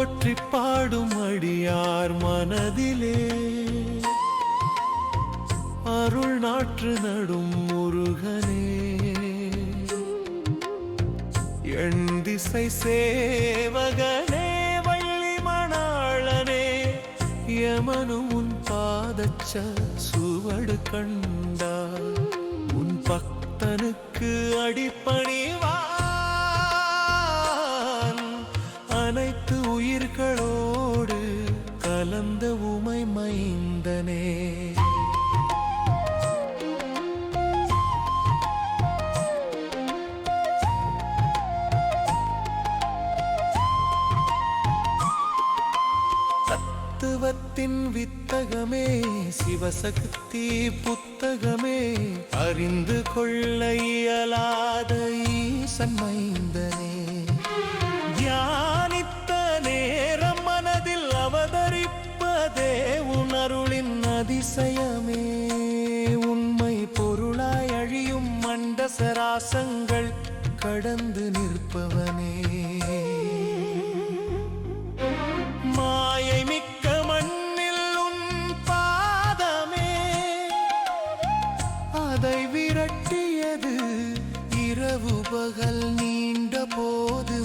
போற்றி பாடும் அடியார் மனதிலே. அருள் நாற்று நடும் முருகனே. எண் திசை சேவகனே வள்ளி மணாளனே. யமனும் உன் பாதச்ச சுவடு கண்டார். உன் பக்தனுக்கு அடிப்பணிவான் கலந்த உமை மைந்தனே. தத்துவத்தின் வித்தகமே சிவசக்தி புத்தகமே அறிந்து கொள்ள இயலாத ஈசன் மைந்தனே. அதிசயமே. உண்மை பொருளாய் அழியும் மண்ட சராசங்கள் கடந்து நிற்பவனே. மாயை மிக்க மண்ணில் உன் பாதமே. அதை விரட்டியது இரவு பகல் நீண்ட போது.